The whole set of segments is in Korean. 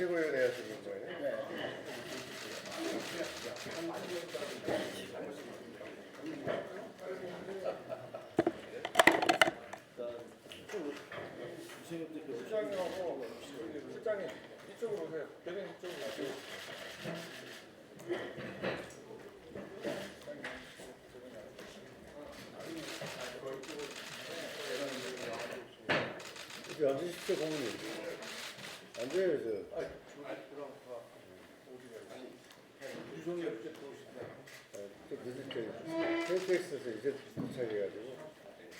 手声のやつにこれね。 유성엽 대표 오신다. 아, 좀 늦을 때, KTX에서 이제 도착해가지고,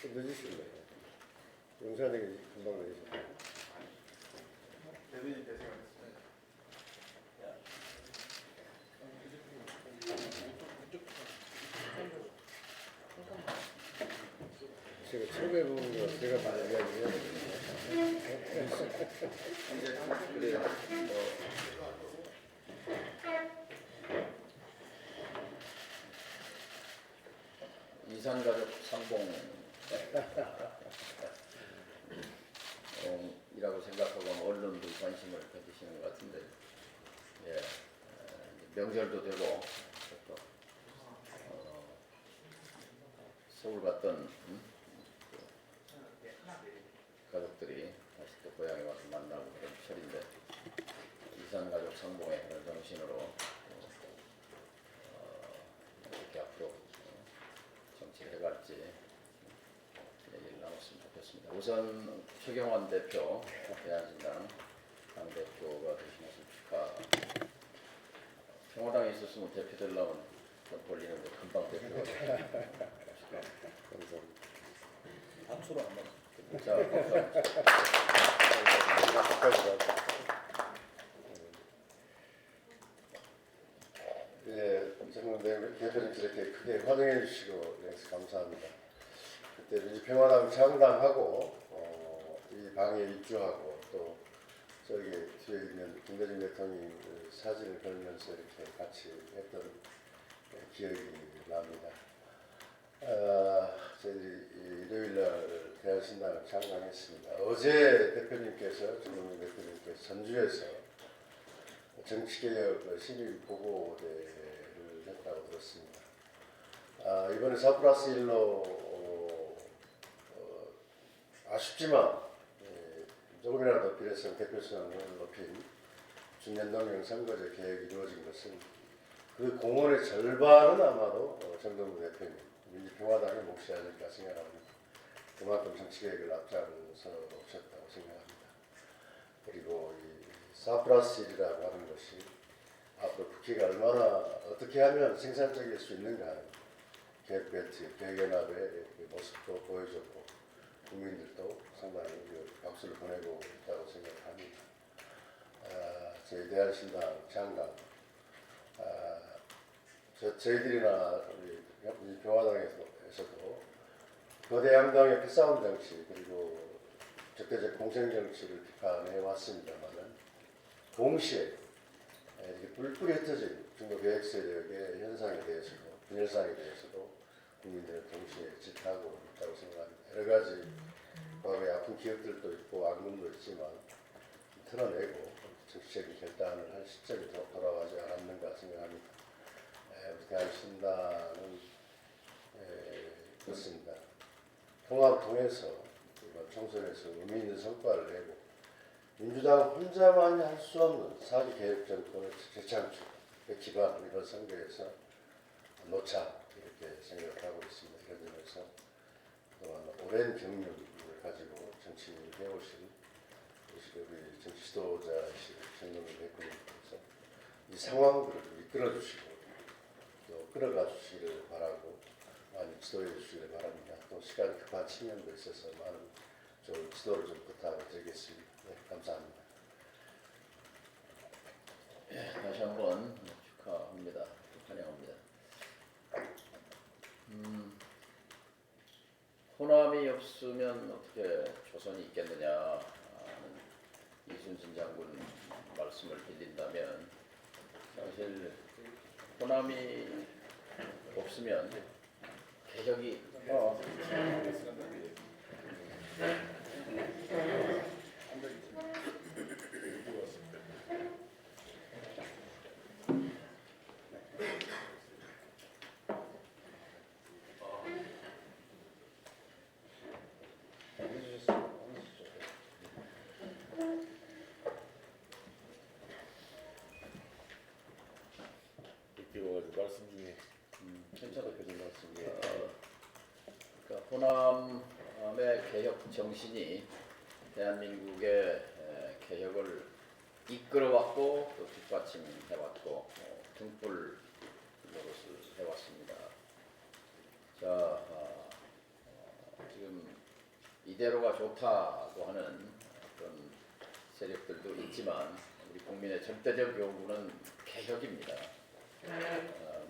좀 늦으신 거예요. 용산역에 금방 내리셨어요. 대변인 대생하셨습니다. 제가 처음 해보는 거, 제가 다 이야기해야 되는데. 이제 그래요. 뭐 이산가족 상봉 어, 이라고 생각하고 언론도 관심을 가지시는 것 같은데 예, 어, 명절도 되고 또 어, 서울 갔던 음? 그 가족들이 다시 또 고향에 와서 만나고 그런 철인데 이산가족 상봉의 그런 정신으로 어, 이렇게 앞으로 어, 정치를 해갈지 얘기를 나눴으면 좋겠습니다. 우선 최경환 대표, 대한신당 당대표가 되시면서 축하. 평화당에 있었으면 대표 되려면 좀 걸리는데 금방 대표가 되시니까 감사합니다. 박수로 한번. 자. 예, 네, 대표님 이렇게 크게 환영해 주시고 그래서 감사합니다. 그때 민주평화당 창당하고 어, 이 방에 입주하고 또 저기 뒤에 있는 김대중 대통령 그 사진을 걸면서 이렇게 같이 했던 예, 기억이 납니다. 아, 저희들이 이 일요일 날 대한신당을 창당했습니다. 어제 대표님께서 정동영 대표님께서 전주에서 정치개혁 시민 보고대를 했다고 들었습니다. 아, 이번에 4 플러스 1로 어, 어, 아쉽지만 예, 조금이라도 비례성 대표성을 높인 중년동령 선거제 개혁이 이루어진 것은 그 공헌의 절반은 아마도 어, 정동국 대표님, 민주평화당의 몫이 아닐까 생각합니다. 그만큼 정치개혁을 앞장서 오셨다고 생각합니다. 그리고 이4 플러스 1이라고 하는 것이 앞으로 국회가 얼마나 어떻게 하면 생산적일 수 있는가 하는 개혁 벨트, 개혁연합의 그 모습도 보여줬고 국민들도 상당히 그 박수를 보내고 있다고 생각합니다. 아, 저희 대한신당 장관, 아, 저, 저희들이나 우리 평화당에서도 거대 양당의 패싸움 정치 그리고 적대적 공생 정치를 비판해 왔습니다만은 동시에 이렇게 흩어진 중국 계획 세력의 현상에 대해서도 분열상에 대해서도 국민들은 동시에 지탱하고 있다고 생각합니다. 여러 가지 과거의 아픈 기억들도 있고 악몽도 있지만 털어내고 정치적인 결단을 할 시점이 더 돌아가지 않았는가 생각합니다. 에, 우리 대한 신당은 에, 그렇습니다. 통합을 통해서 이번 총선에서 의미 있는 성과를 내고 민주당 혼자만이 할 수 없는 사기 개혁 정권의 재창출, 그 기반 이런 선거에서 놓자 이렇게 생각하고 있습니다. 이런 점에서 그동안 오랜 경륜을 가지고 정치를 해오신 우리 정치 지도자이신 정동훈 대표님께서 이 상황들을 이끌어 주시고 또 끌어가 주시기를 바라고 많이 지도해 주시기를 바랍니다. 또 시간이 급한 측면도 있어서 많은 좀 지도를 좀 부탁을 드리겠습니다. 네, 감사합니다. 예, 다시 한번 축하합니다. 환영합니다. 음, 호남이 없으면 어떻게 조선이 있겠느냐 하는 이순신 장군 말씀을 빌린다면 사실 호남이 없으면 개혁이 어, 이렇게 와가지고 말씀 중에 음, 괜찮아 그런 말씀이에요. 그러니까 호남의 개혁 정신이 대한민국의 에, 개혁을 이끌어왔고 또 뒷받침해왔고 어, 등불 노릇을 해왔습니다. 자 어, 어, 지금 이대로가 좋다고 하는 그런 세력들도 있지만 우리 국민의 절대적 요구는 개혁입니다.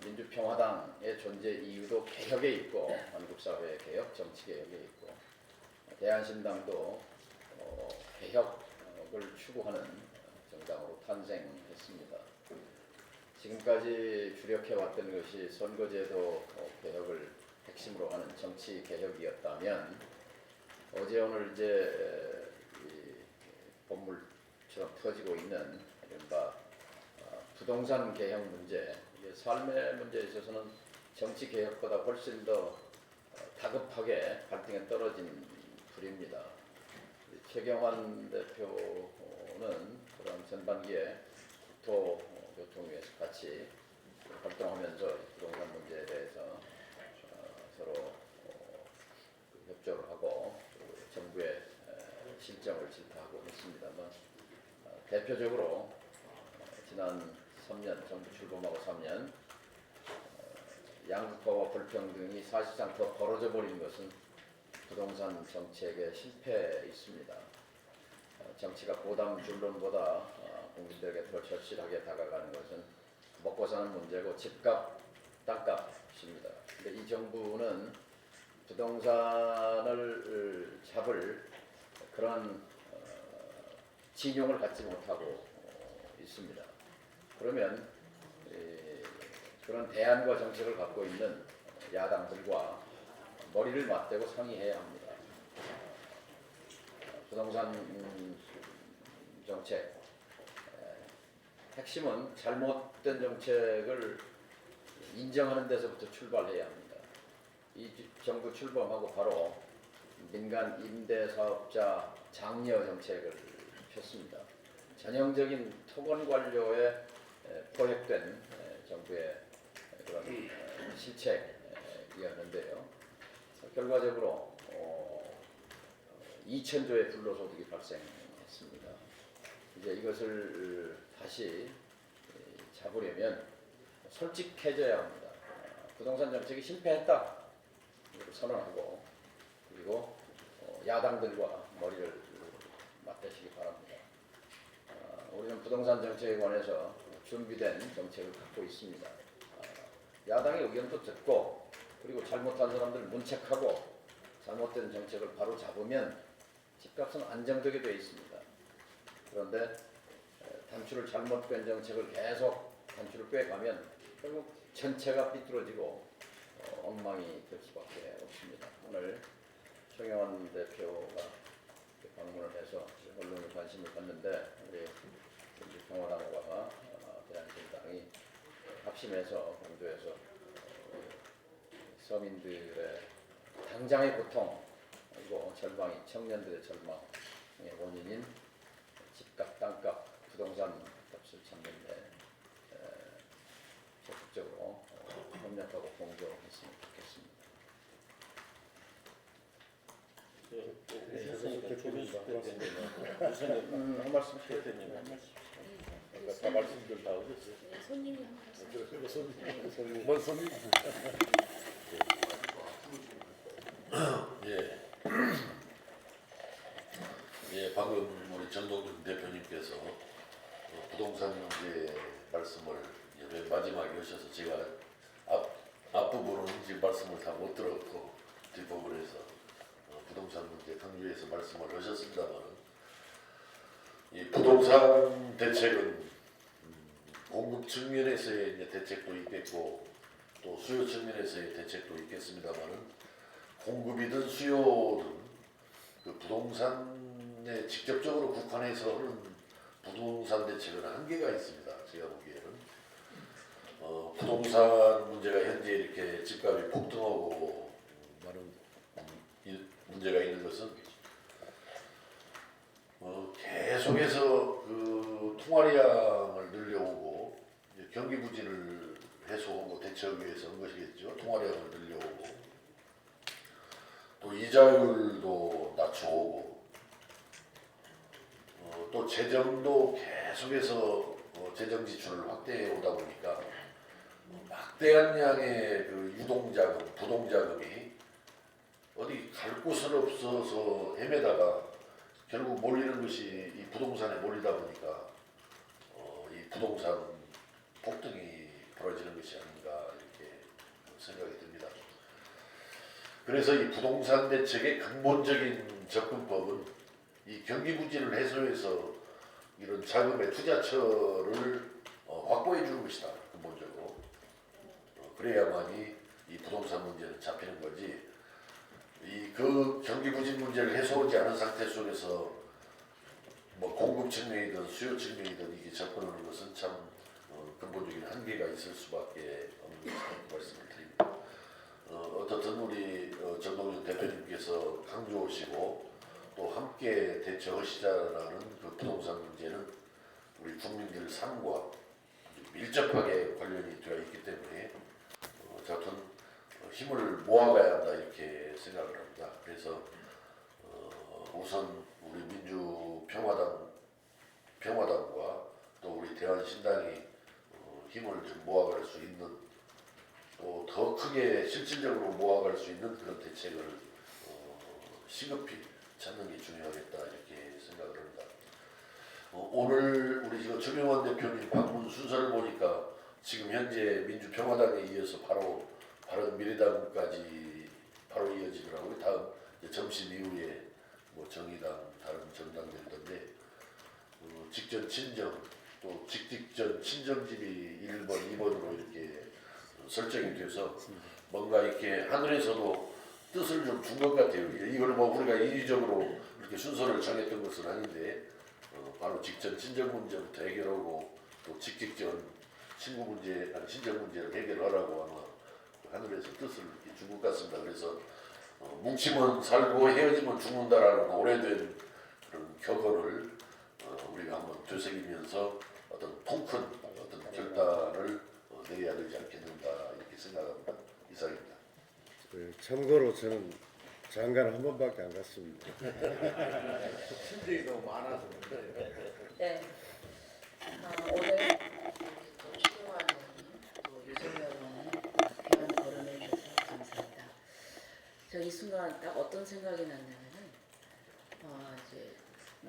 어, 민주평화당의 존재 이유도 개혁에 있고 한국 사회의 개혁, 정치 개혁에 있고 대한신당도 어, 개혁을 추구하는 정당으로 탄생했습니다. 지금까지 주력해 왔던 것이 선거제도 어, 개혁을 핵심으로 하는 정치 개혁이었다면 어제 오늘 이제 이 본물처럼 터지고 있는 이른바 어, 부동산 개혁 문제, 삶의 문제에 있어서는 정치 개혁보다 훨씬 더 어, 다급하게 발등에 떨어진 불입니다. 이 최경환 대표는 그런 전반기에 국토교통위에서 같이 활동하면서 부동산 문제에 대해서 어, 서로 어, 그 협조를 하고 정부의 에, 실정을 질타하고 했습니다만 어, 대표적으로 어, 지난 3년 정부 출범하고 3년 어, 양극화와 불평등이 사실상 더 벌어져 버린 것은 부동산 정책의 실패에 있습니다. 어, 정치가 고담 줄론보다 어, 국민들에게 더 절실하게 다가가는 것은 먹고 사는 문제고 집값, 땅값입니다. 근데 이 정부는 부동산을 잡을 그런 어, 진용을 갖지 못하고 어, 있습니다. 그러면 에, 그런 대안과 정책을 갖고 있는 야당들과 머리를 맞대고 상의해야 합니다. 어, 부동산 음, 정책 에, 핵심은 잘못된 정책을 인정하는 데서부터 출발해야 합니다. 이 주- 정부 출범하고 바로 민간 임대 사업자 장려 정책을 폈습니다. 전형적인 토건 관료에 에, 포획된 에, 정부의 그런 에, 실책이었는데요. 결과적으로 어, 2천조의 불로소득이 발생했습니다. 이제 이것을 다시 에, 잡으려면 솔직해져야 합니다. 어, 부동산 정책이 실패했다. 선언하고 그리고 어, 야당들과 머리를 맞대시기 바랍니다. 어, 우리는 부동산 정책에 관해서 준비된 정책을 갖고 있습니다. 어, 야당의 의견도 듣고 그리고 잘못한 사람들 문책하고 잘못된 정책을 바로 잡으면 집값은 안정되게 되어 있습니다. 그런데 에, 단추를 잘못된 정책을 계속 단추를 꿰가면 결국 전체가 삐뚤어지고 어, 엉망이 될 수밖에 없습니다. 오늘 최경환 대표가 방문을 해서 언론에 관심을 갖는데 우리 대한신당이 합심해서 강조해서 어, 서민들의 당장의 고통 그리고 절망이 청년들의 절망의 원인인 집값, 땅값, 부동산 값을 찾는데 에, 적극적으로 어, 협력하고 공조했으면 좋겠습니다. 예, 대표님. 음, 한 말씀 하세요. 대표님 한 말씀 아까 다 말씀들 다 하셨어요. 네, 손님이 한 말씀. 뭔 소리? 예. 예, 방금 우리 전동준 대표님께서 어, 부동산 문제 말씀을 이제 맨 마지막에 하셔서 제가 앞, 앞부분은 이제 말씀을 다 못 들었고 뒷부분에서 어, 부동산 문제 강조해서 말씀을 하셨습니다만 이 부동산 대책은 음, 공급 측면에서의 이제 대책도 있겠고 또 수요 측면에서의 대책도 있겠습니다만은 공급이든 수요든 그 부동산에 직접적으로 국한해서 하는 부동산 대책은 한계가 있습니다. 제가 보기에는 어, 부동산 문제가 현재 이렇게 집값이 폭등하고 많은 문제가 있는 것은 어, 계속해서 그 통화량을 늘려오고 이제 경기 부진을 해소하고 대처하기 위해서 한 것이겠죠. 통화량을 늘려오고 또 이자율도 낮춰오고 어, 또 재정도 계속해서 어, 재정 지출을 확대해 오다 보니까 막대한 양의 그 유동자금, 부동자금이 어디 갈 곳은 없어서 헤매다가 결국 몰리는 것이 이 부동산에 몰리다 보니까 어, 이 부동산 폭등이 벌어지는 것이 아닌가 이렇게 생각이 듭니다. 그래서 이 부동산 대책의 근본적인 접근법은 이 경기 부진을 해소해서 이런 자금의 투자처를 어, 확보해 주는 것이다 근본적으로 어, 그래야만이 이 부동산 문제는 잡히는 거지 이 그 경기 부진 문제를 해소하지 않은 상태 속에서 뭐 공급 측면이든 수요 측면이든 이게 접근하는 것은 참 어, 근본적인 한계가 있을 수밖에 없는 말씀을 드립니다. 어, 어떻든 우리 어, 정동윤 대표님께서 강조하시고 또 함께 대처하시자라는 그 부동산 문제는 우리 국민들 삶과 밀접하게 관련이 되어 있기 때문에 어, 저튼 어, 힘을 모아가야 한다 이렇게 생각을 합니다. 그래서 어, 우선 우리 민주평화당 평화당과 또 우리 대한신당이 어, 힘을 좀 모아갈 수 있는 또 더 크게 실질적으로 모아갈 수 있는 그런 대책을 어, 시급히 찾는 게 중요하겠다 이렇게 생각을 합니다. 어, 오늘 우리 지금 최명환 대표님 방문 순서를 보니까 지금 현재 민주평화당에 이어서 바로 바른 미래당까지 바로 이어지더라고요. 다음 점심 이후에 뭐 정의당 다른 정당들던데 어, 직전 친정 또 직직전 친정집이 1번, 2번으로 이렇게 설정이 돼서 뭔가 이렇게 하늘에서도 뜻을 좀 준 것 같아요. 이걸 뭐 우리가 인위적으로 이렇게 순서를 정했던 것은 아닌데 어, 바로 직전 친정 문제부터 해결하고 또 직직전 친구 문제, 아니 친정 문제를 해결하라고 아마 하늘에서 뜻을 이렇게 준 것 같습니다. 그래서 어, 뭉치면 살고 헤어지면 죽는다라는 오래된 그런 격언을 어, 우리가 한번 되새기면서 어떤 통큰 어떤 결단을 어, 내려야 되지 않겠는가 이렇게 생각합니다. 이상입니다. 그 참고로 저는 장가를 한 번밖에 안 갔습니다. 친정이 너무 많아서 네. 아, 오늘 거론해 주셔서 감사합니다. 저 이 순간 딱 어떤 생각이 났냐면은 아 이제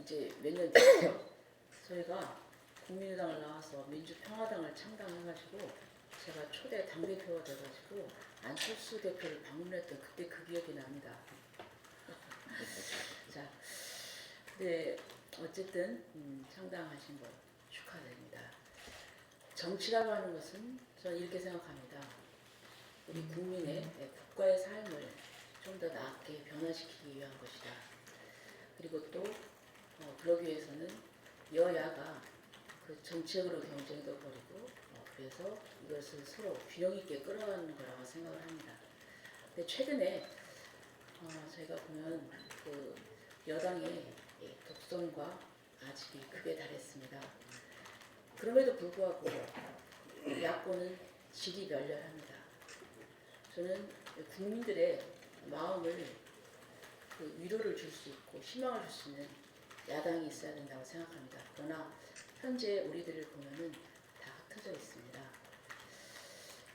이제 몇년 됐죠. 저희가 국민의당을 나와서 민주평화당을 창당해가지고 제가 초대 당대표가 돼가지고 안철수 대표를 방문했던 그때 그 기억이 납니다. 자, 네 어쨌든 음, 창당하신 거 축하드립니다. 정치라고 하는 것은 저는 이렇게 생각합니다. 우리 국민의 네, 국가의 삶을 좀 더 나게 변화시키기 위한 것이다. 그리고 또 어, 그러기 위해서는 여야가 그 정책으로 경쟁도 벌이고 어, 그래서 이것을 서로 균형 있게 끌어가는 거라고 생각을 합니다. 근데 최근에 어, 저희가 보면 그 여당의 예, 독선과 아직이 극에 달했습니다. 그럼에도 불구하고 야권은 질이 멸렬합니다. 저는 국민들의 마음을 그 위로를 줄 수 있고 희망을 줄 수 있는 야당이 있어야 된다고 생각합니다. 그러나 현재 우리들을 보면은 다 흩어져 있습니다.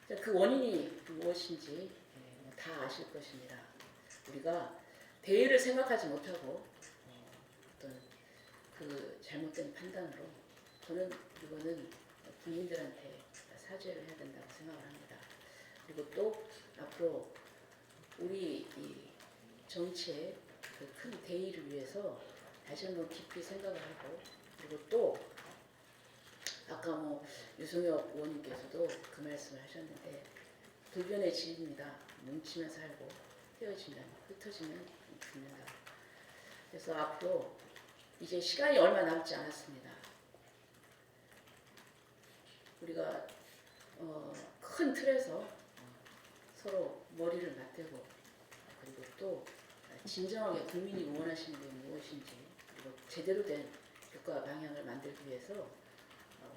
자, 그 원인이 무엇인지 예, 뭐다 아실 것입니다. 우리가 대의를 생각하지 못하고 어, 어떤 그 잘못된 판단으로 저는 이거는 국민들한테 사죄를 해야 된다고 생각을 합니다. 그리고 또 앞으로 우리 이 정치의 그 큰 대의를 위해서 다시 한번 깊이 생각을 하고 그리고 또 아까 뭐 유승엽 의원님께서도 그 말씀을 하셨는데 불변의 진리입니다. 뭉치면 살고 헤어지면 흩어지면 죽는다. 그래서 앞으로 이제 시간이 얼마 남지 않았습니다. 우리가 어, 큰 틀에서 어, 서로 머리를 맞대고 그리고 또 진정하게 국민이 원하시는 게 무엇인지 그리고 제대로 된 국가 방향을 만들기 위해서 어,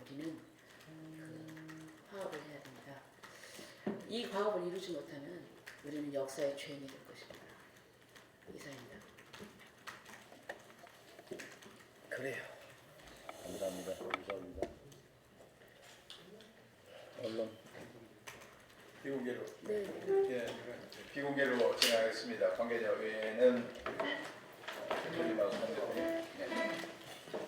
우리는 그 화합을 해야 됩니다. 이 화합을 이루지 못하면 우리는 역사의 죄인이 될 것입니다. 이상입니다. 그래요. 감사합니다. 감사합니다. 언론 비공개로 네. 예, 비공개로 진행하겠습니다. 관계자 외에는